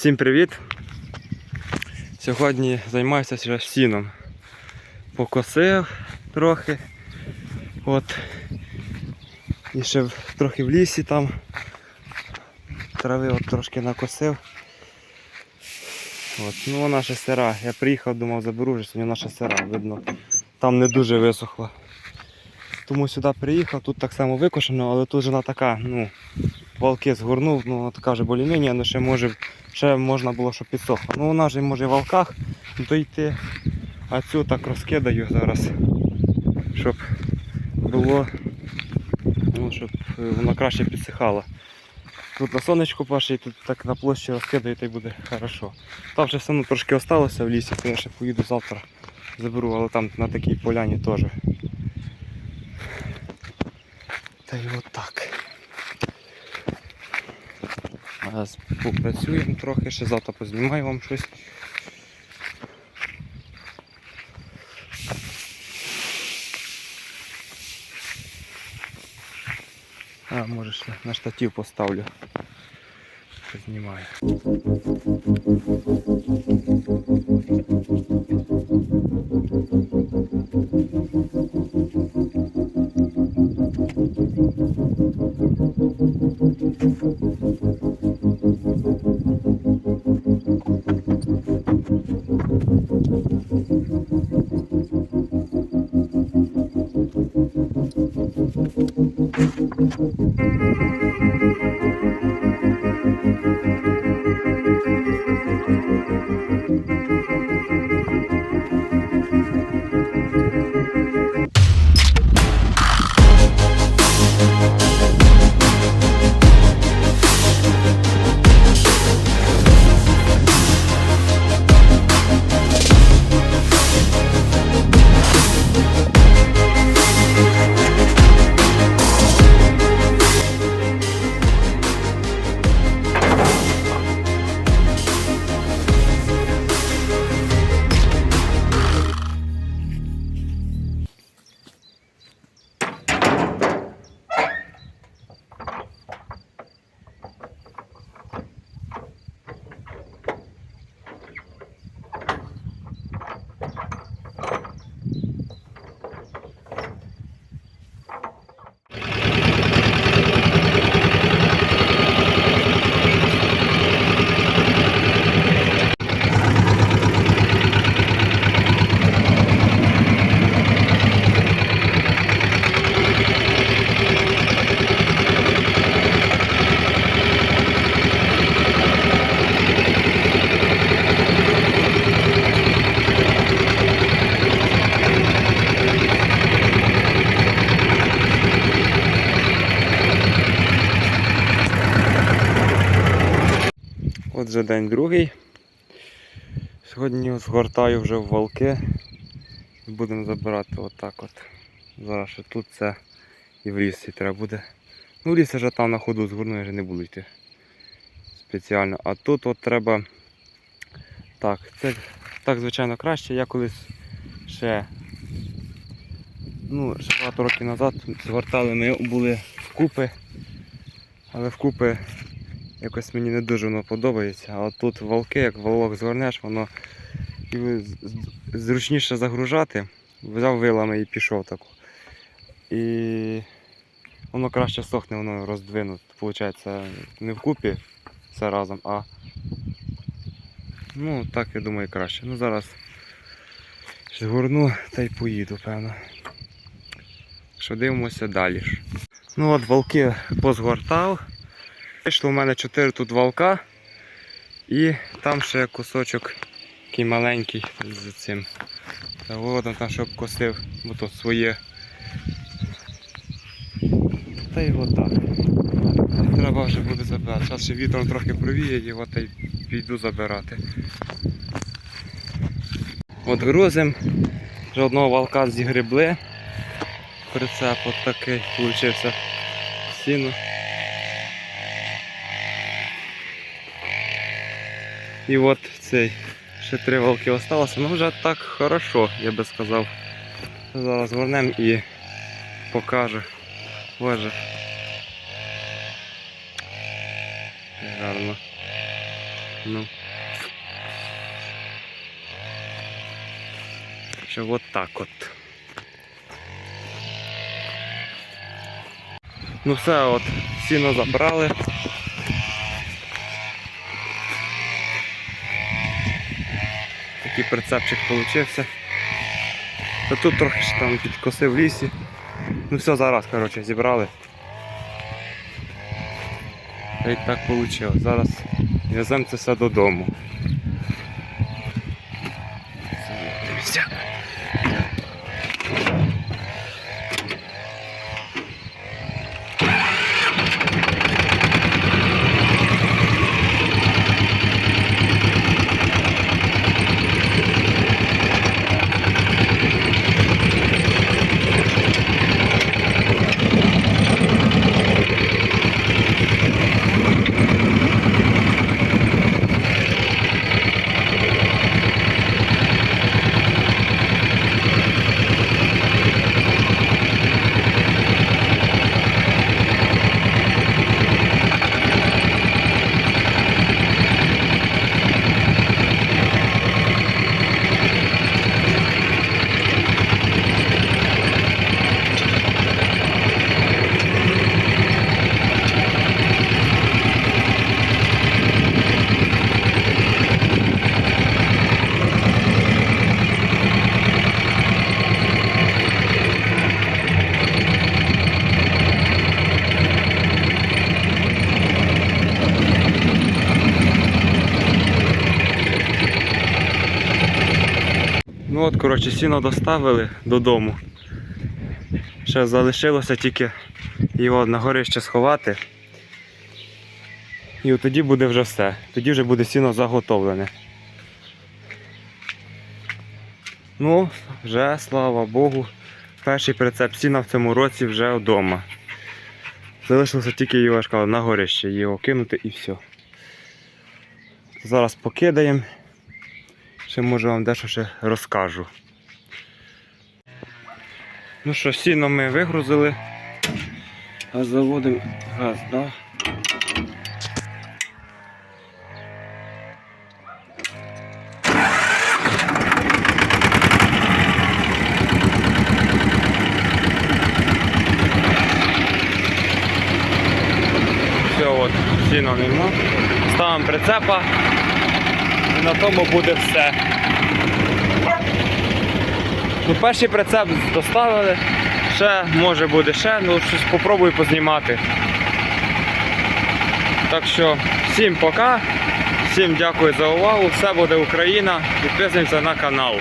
Всім привіт! Сьогодні займаюся ще сіном. Покосив трохи. От. І ще трохи в лісі там. Трави от трошки накосив. От. Ну вона ще сира. Я приїхав, думав заберу вже, сьогодні ще сира, видно. Там не дуже висохла. Тому сюди приїхав, тут так само викошено, але тут вона така, ну, валки згорнув, ну така вже більш-менш, але ще може ще можна було, щоб підсохла. Ну вона ж може в валках дойти, а цю так розкидаю зараз, щоб було, ну, щоб вона краще підсихала. Тут на сонечку паше і тут так на площі розкидаю, та й буде хорошо. Там вже все одно трошки осталося в лісі, я ще поїду завтра заберу, але там на такій поляні теж. Та й отак. Зараз попрацюємо трохи, ще завтра познімаю вам щось. А, може ще на штатив поставлю. Знімаю. От вже день другий. Сьогодні згортаю вже в валки. І будемо забирати отак от. Зараз ще тут це і в лісі треба буде. Ну, в лісі вже там на ходу згорну, я вже не буду йти спеціально. А тут от треба. Так, це так звичайно краще. Я колись ще ну, ще багато років назад згортали ми були вкупи. Але вкупи якось мені не дуже воно подобається. А тут валки, як волок згорнеш, воно зручніше загружати. Взяв вилами і пішов таку. І воно краще сохне, воно роздвинуто. Получається не вкупі все разом, а ну так я думаю краще. Ну зараз згорну та й поїду, певно. Що дивимося далі. Ну от валки позгортав. Вийшло у мене 4 тут валка. І там ще кусочок такий маленький з цим заводом, там ще обкосив, бо тут своє. Та й отак. Треба вже буде забирати. Зараз ще вітром трохи провіє його та й піду забирати. От грузим. Вже одного валка зігребли. Прицеп от такий получився сіно. І от цей. Ще три волки осталося. Ну вже так хорошо, я би сказав. Зараз горнемо і покажу. Боже. Гарно. Ну. Що от так от. Ну все, от, сіно забрали. Такий прицепчик получився. Та тут трохи ще там підкосив в лісі. Ну все, зараз, коротше, зібрали. Та й так вийшло. Зараз веземо це все додому. Ну от, коротше, сіно доставили додому. Ще залишилося тільки його на горище сховати. І от тоді буде вже все. Тоді вже буде сіно заготовлене. Ну, вже, слава Богу, перший прицеп сіна в цьому році вже вдома. Залишилося тільки його я на горище, його кинути і все. Зараз покидаємо. Ще може вам дещо ще розкажу. Ну що, сіно ми вигрузили. А заводимо газ, да? Все, от, сіно нема. Ставимо прицепа на тому буде все. Ну, перший прицеп доставили, ще може буде ще, ну щось попробую познімати. Так що всім пока, всім дякую за увагу, все буде Україна, підписуємося на канал.